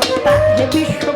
সৃষ্টিকর্তা হে বিশ্ববিধাতা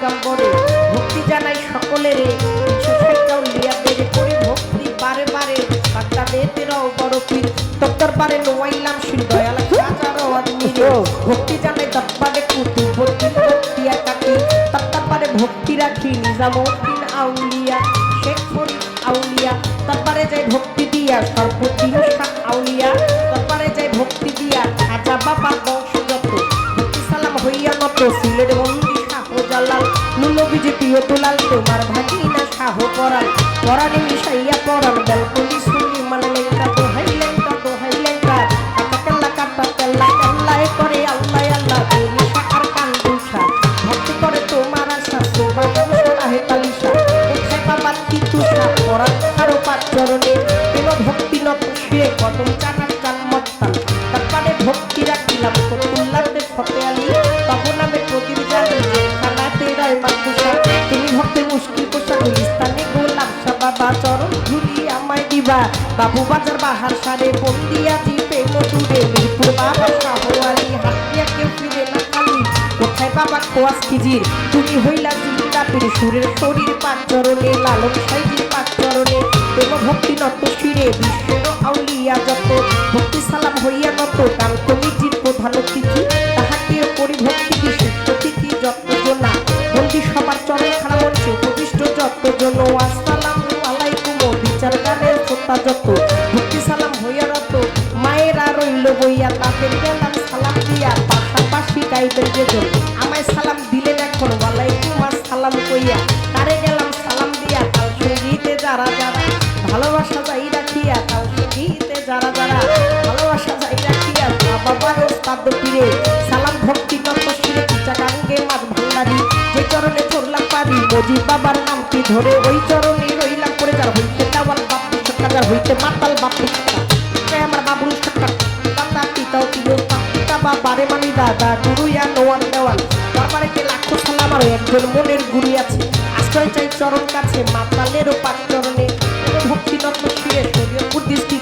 পয়গম্বরে ভক্তি জানাই সকলের। করি ভক্তি বারে বারে। মেয়েদেরও বড় পীর পারে নোয়াইলাম শিল দয়াল হাজারো আদমিরে। ভক্তি জানাই দপ্পারে কুতু ভক্তি ভক্তি একাকি। তারপরে ভক্তি রাখি আউলিয়া শেখ ফরিদ আউলিয়া। তারপরে যাই ভক্তি দিয়া শাহ আউলিয়া। তারপরে যাই ভক্তি দিয়া খাজা বাবা বংশগত ভক্তি সালাম হইয়া সিলেট জালাল নুলো বিজেপি তুলাল তোমার ভাগিনা সাহ পরাল। পরাণে মিশাইয়া পরাল বেলকলি শুনি মানে লেঙ্কা তুমি ভক্তের মুশকিল কোষা গুলিস্তানে গোলাম চরণ ধুলি আমায় দিবা। বাবু বাজার বাহার সারে বন্দিয়া বাবা, শাহওয়ালি হাতিয়া কেউ ফিরে না খালি। কোথায় বাবা খিজির? তুমি হইলা সুরের শরীর পাঁচ চরণে, লালন সাইজির পাঁচ চরণে। প্রেম ভক্তি নত শিরে বিশ্বের আউলিয়া যত, ভক্তি সালাম হইয়া নত গান কমিটির মঞ্চে উপবিষ্ট যত জন আসসালামু আলাইকুম, বিচার গানের শ্রোতা যত, ভক্তি সালাম হইয়া রত, মায়েরা রইল বইয়া, তাদের গেলাম সালাম দিয়া, পাশাপাশি গাইবেন যেজন আমায় সালাম দিলেন এখন, ওয়ালাইকুম আসসালাম কইয়া তারে গেলাম সালাম দিয়া তার সঙ্গীতে যারা যারা, ভালোবাসা যাই রাখিয়া তার সঙ্গীতে যারা যারা, ভালোবাসা যাই রাখিয়া, মা বাবার ওস্তাদ পীরে মজি বাবার নামটি ধরে ওই চরণে রইলাম করে যার হইতে দেওয়াল বাপু সরকার যার হইতে মাতাল বাপু আমার বাবুল দাদা পিতাও প্রিয় পিতা বা বারে মানি দাদা, গুরু ইয়া নোয়ান তারপরে যে লাখো আর একজন মনের গুরু আছে। আশ্রয় চাই চরণ কাছে, মাতালেরও পাক চরণে। ভক্তি রত্ন শিরে শরীয়পুর ডিস্ট্রিক্টে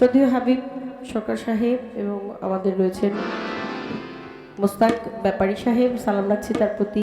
যদিও হাবিব সরকার সাহেব এবং আমাদের রয়েছেন মোস্তাক ব্যাপারী সাহেব। সালাম রাখছি তার প্রতি।